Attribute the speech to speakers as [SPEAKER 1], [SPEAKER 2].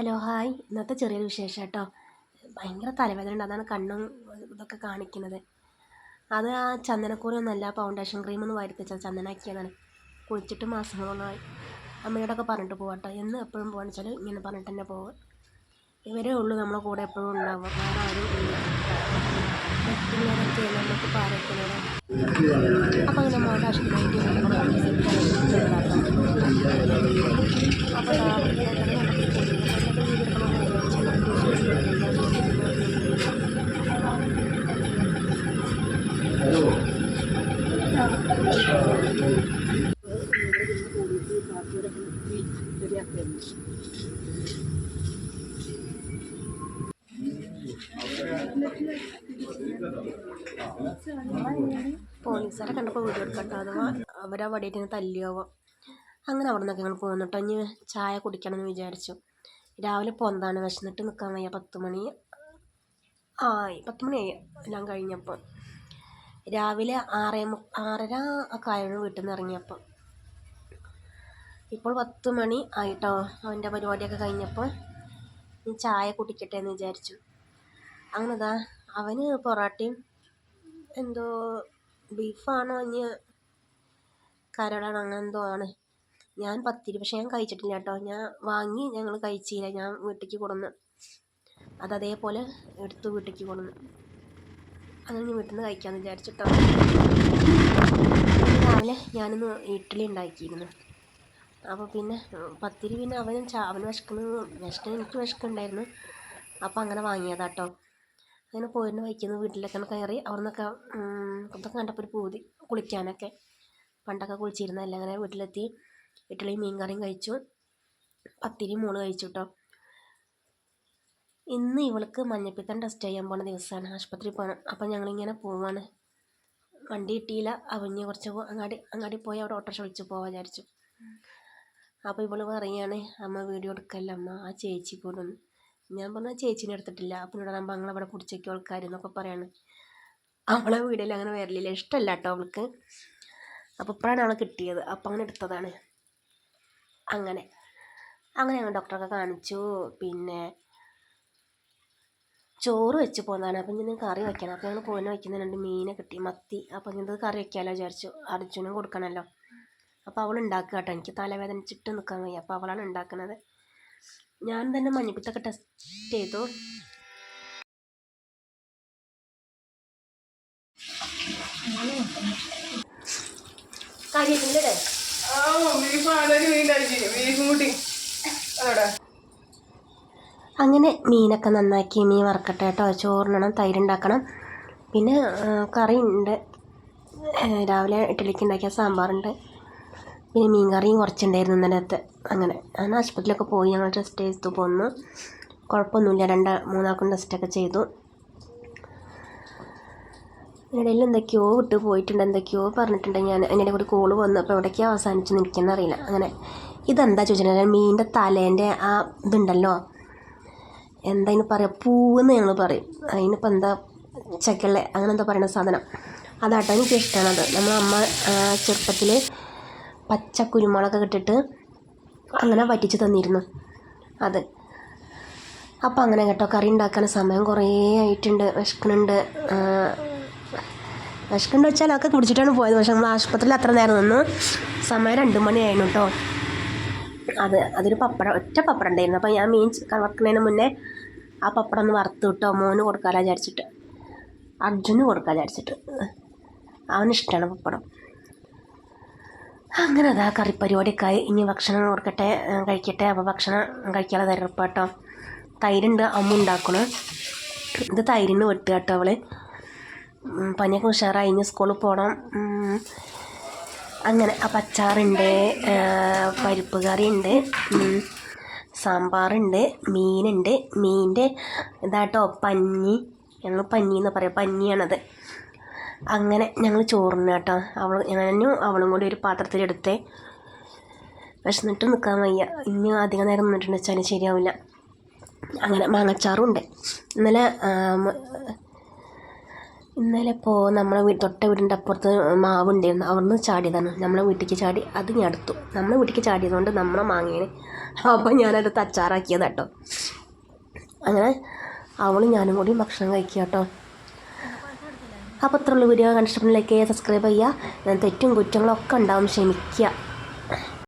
[SPEAKER 1] Hello hi. ഇന്നത്തെ ചെറിയൊരു വിശേഷം കേട്ടോ. ഭയങ്കര തലവേദന ഉണ്ട്. അതാണ് കണ്ണും ഇതൊക്കെ കാണിക്കുന്നത്. അത് ആ ചന്ദനക്കൂറി ഒന്നല്ല ഫൗണ്ടേഷൻ ക്രീം ഒന്ന് ചന്ദന ചന്ദനാക്കിയതാണ്. കുളിച്ചിട്ട് മാസങ്ങളൊന്നായി അമ്മയോടൊക്കെ പറഞ്ഞിട്ട് പോകട്ടോ എന്ന് എപ്പോഴും പോകാന്ന് വെച്ചാൽ ഇങ്ങനെ പറഞ്ഞിട്ട് തന്നെ പോകും ഇവരേ ഉള്ളൂ നമ്മളെ കൂടെ എപ്പോഴും ഉണ്ടാവും വേറെ ആരും നമുക്ക് അപ്പോൾ അങ്ങനെ മോന്റെ ആശുപത്രിയിലേക്ക് പോലീസുകാരെ കണ്ടപ്പോൾ വീഡിയോ എടുക്കട്ടോ. അഥവാ അവരാ വടിയിട്ട് തല്ലിയാവാം. അങ്ങനെ അവിടെ നിന്നൊക്കെ ഞങ്ങൾ പോന്നിട്ടോ ഇനി ചായ കുടിക്കണം എന്ന് വിചാരിച്ചു. രാവിലെ പൊന്താണ് വിശന്നിട്ട് നിൽക്കാൻ വയ്യ. പത്ത് മണി ആയി. പത്ത് മണിയായി എല്ലാം കഴിഞ്ഞപ്പോൾ. രാവിലെ ആറേ ആറര ഒക്കെ ആയിരുന്നു വീട്ടിൽ നിന്ന് ഇറങ്ങിയപ്പോൾ. ഇപ്പോൾ പത്ത് മണി ആയിട്ടോ. അവന്റെ പരിപാടിയൊക്കെ കഴിഞ്ഞപ്പോൾ ചായ കുടിക്കട്ടെ എന്ന് വിചാരിച്ചു. അങ്ങനെ ദാ അവന് പൊറോട്ടയും എന്തോ ബീഫാണോ ഇനി കരളാണോ അങ്ങനെ എന്തോ ആണ്. ഞാൻ പത്തിരി പക്ഷെ ഞാൻ കഴിച്ചിട്ടില്ല കേട്ടോ. ഞാൻ വാങ്ങി ഞങ്ങൾ കഴിച്ചില്ല. ഞാൻ വീട്ടിലേക്ക് കൊണ്ടുവന്ന് അത് അതേപോലെ എടുത്ത് വീട്ടിലേക്ക് കൊണ്ടുവന്ന്. ഞാൻ വീട്ടിൽ നിന്ന് കഴിക്കാമെന്ന് വിചാരിച്ചിട്ടോ. രാവിലെ ഞാനിന്ന് ഇഡ്ഡലി ഉണ്ടാക്കിയിരുന്നു. അപ്പോൾ പിന്നെ പത്തിരി പിന്നെ അവനും അവന് വിശക്കുന്നത് വിശക്കുന്ന എനിക്ക് വിശക്കുന്നുണ്ടായിരുന്നു അപ്പോൾ അങ്ങനെ വാങ്ങിയതാട്ടോ. അങ്ങനെ പോയിരുന്നു വയ്ക്കുന്ന വീട്ടിലൊക്കെ കയറി. അവിടെ നിന്നൊക്കെ ഇതൊക്കെ കണ്ടപ്പോൾ ഒരു പൂതി. കുളിക്കാനൊക്കെ. പണ്ടൊക്കെ കുളിച്ചിരുന്നതല്ല അങ്ങനെ വീട്ടിലെത്തി. ഇഡ്ഡലിയും മീൻ കറിയും കഴിച്ചു. പത്തിരി മോൾ കഴിച്ചു കേട്ടോ ഇന്ന് ഇവൾക്ക് മഞ്ഞപ്പിത്തം ടെസ്റ്റ് ചെയ്യാൻ പോണ ദിവസമാണ്. ആശുപത്രിയിൽ പോകണം അപ്പം ഞങ്ങളിങ്ങനെ പോവാണ്. വണ്ടി കിട്ടിയില്ല. അവഞ്ഞ് കുറച്ച് അങ്ങാടി അങ്ങാടി പോയി അവിടെ ഓട്ടോറിക്ഷ വിളിച്ച് പോകാൻ വിചാരിച്ചു. അപ്പോൾ ഇവൾ പറയാണ് അമ്മ വീഡിയോ എടുക്കല്ല. അമ്മ ആ ചേച്ചി കൊണ്ടൊന്ന് ഞാൻ പറഞ്ഞ ചേച്ചീനെ എടുത്തിട്ടില്ല. അപ്പം ഇവിടെ നമ്മൾ ഞങ്ങൾ അവിടെ പിടിച്ചേക്കിയ ആൾക്കാരെന്നൊക്കെ പറയാണ്. അവളെ വീടിൽ അങ്ങനെ വരലില്ല. ഇഷ്ടമല്ല കേട്ടോ അവൾക്ക്. അപ്പോൾ ഇപ്പോഴാണ് അവളെ കിട്ടിയത്. അപ്പം അങ്ങനെ എടുത്തതാണ്. അങ്ങനെ. അങ്ങനെ ഞങ്ങൾ ഡോക്ടറൊക്കെ കാണിച്ചു. പിന്നെ ചോറ് വെച്ച് പോകുന്നതാണ് അപ്പം ഞാൻ കറി വയ്ക്കണം അപ്പോൾ ഞങ്ങൾ പോയിന് വയ്ക്കുന്ന രണ്ട് മീനെ കിട്ടി. മത്തി. അപ്പം ഇങ്ങനത്തെ കറി വെക്കാമല്ലോ വിചാരിച്ചു. അർജുനും കൊടുക്കണമല്ലോ അപ്പോൾ അവൾ ഉണ്ടാക്കുക കേട്ടോ എനിക്ക് തലവേദനിച്ചിട്ട് നിൽക്കാൻ വയ്യ. അപ്പോൾ അവളാണ് ഉണ്ടാക്കുന്നത് ഞാൻ തന്നെ മഞ്ഞപ്പിത്തൊക്കെ ടെസ്റ്റ് ചെയ്തു. കാര്യത്തിന്റെ അങ്ങനെ മീനൊക്കെ നന്നാക്കി മീൻ വറക്കട്ടെ കേട്ടോ. ചോറിനണം തൈരുണ്ടാക്കണം. പിന്നെ കറി ഉണ്ട് രാവിലെ ഇഡ്ഡലിക്ക് ഉണ്ടാക്കിയ സാമ്പാറുണ്ട്. പിന്നെ മീൻ കറിയും കുറച്ചുണ്ടായിരുന്നു ഇന്നലത്തെ. അങ്ങനെ. ഞാൻ ആശുപത്രിയിലൊക്കെ പോയി ഞങ്ങൾ ടെസ്റ്റ് ചെയ്തു പോന്നു. കുഴപ്പമൊന്നുമില്ല. രണ്ട് മൂന്നാൾക്കും ടെസ്റ്റൊക്കെ ചെയ്തു. ഇടയിൽ എന്തൊക്കെയോ വിട്ട് പോയിട്ടുണ്ട് എന്തൊക്കെയോ പറഞ്ഞിട്ടുണ്ട് ഞാൻ. അതിന്റെ കൂടി കോൾ വന്നു. അപ്പോൾ എവിടേക്കാണ് അവസാനിച്ചു എനിക്കെന്നറിയില്ല അങ്ങനെ. ഇതെന്താ ചോദിച്ചിട്ടുണ്ടെങ്കിൽ മീനിന്റെ തലേന്റെ ആ ഇതുണ്ടല്ലോ. എന്താ അതിന് പറയുക? പൂവെന്ന് ഞങ്ങൾ പറയും. അതിനിപ്പോൾ എന്താ ചക്കള്ള അങ്ങനെ എന്താ പറയുന്ന സാധനം. അതാട്ടോ നമ്മൾ അമ്മ ചെറുപ്പത്തിൽ പച്ച കുരുമുളക് ഇട്ടിട്ട് അങ്ങനെ വറ്റിച്ച് തന്നിരുന്നു. അത്. അപ്പോൾ അങ്ങനെ കേട്ടോ കറി ഉണ്ടാക്കാൻ സമയം കുറേ ആയിട്ടുണ്ട്. വിശക്കുന്നുണ്ട്. വിശക്കുന്നുണ്ട് വെച്ചാൽ അതൊക്കെ കുടിച്ചിട്ടാണ് പോയത്. പക്ഷെ നമ്മൾ ആശുപത്രിയിൽ അത്ര നേരം നിന്ന് സമയം രണ്ട് മണിയായിരുന്നു കേട്ടോ. അത് അതൊരു പപ്പടം ഒറ്റ പപ്പടം ഉണ്ടായിരുന്നു. അപ്പോൾ ഞാൻ മീൻ വറക്കുന്നതിന് മുന്നേ ആ പപ്പടം ഒന്ന് വറുത്ത് കിട്ടോ മോന് കൊടുക്കാൻ വിചാരിച്ചിട്ട്. അർജുന് കൊടുക്കാൻ വിചാരിച്ചിട്ട്. അവനിഷ്ടമാണ് പപ്പടം. അങ്ങനെ അതാ ആയി. ഇനി ഭക്ഷണം ഓർക്കട്ടെ കഴിക്കട്ടെ. അപ്പോൾ ഭക്ഷണം കഴിക്കാതെ തരപ്പം കേട്ടോ തൈരുണ്ട് അമ്മ ഉണ്ടാക്കണം. ഇത് തൈരിന് വെട്ടുക കേട്ടോ അവൾ. പനിയൊക്കെ ഉഷാറായി. ഇനി സ്കൂളിൽ പോകണം അങ്ങനെ. അപ്പം അച്ചാറുണ്ട് പരിപ്പ് കറി ഉണ്ട് സാമ്പാറുണ്ട് മീനുണ്ട്. മീനിന്റെ ഇതാട്ടോ പഞ്ഞി. ഞങ്ങൾ പഞ്ഞി എന്ന് പറയാം. പഞ്ഞിയാണത്. അങ്ങനെ ഞങ്ങൾ ചോറിന് കേട്ടോ. അവൾ ഞാനും അവളും കൂടി ഒരു പാത്രത്തിലെടുത്തേ വിശന്നിട്ട് നിൽക്കാൻ വയ്യ. ഇനി അധികം നേരം നിന്നിട്ടുണ്ട് വെച്ചാൽ ശരിയാവില്ല. അങ്ങനെ മാങ്ങച്ചാറും ഉണ്ട്. ഇന്നലെ ഇന്നലെ ഇപ്പോൾ നമ്മളെ വീട് തൊട്ട വീടിന്റെ അപ്പുറത്ത് മാവുണ്ടായിരുന്നു അവിടുന്ന് ചാടിയതാണ്. നമ്മളെ വീട്ടിലേക്ക് ചാടി അത് ഞാൻ എടുത്തു നമ്മളെ വീട്ടിലേക്ക് ചാടിയതുകൊണ്ട് നമ്മളെ മാങ്ങേനെ അപ്പോൾ ഞാനത് തച്ചാറാക്കിയത് കേട്ടോ. അങ്ങനെ അവളും ഞാനും കൂടി ഭക്ഷണം കഴിക്കുക കേട്ടോ. അപ്പോൾ അത്രയുള്ള വീഡിയോ. ചെയ്യുക സബ്സ്ക്രൈബ് ചെയ്യുക. തെറ്റും കുറ്റങ്ങളൊക്കെ ഉണ്ടാവും. ക്ഷമിക്കുക.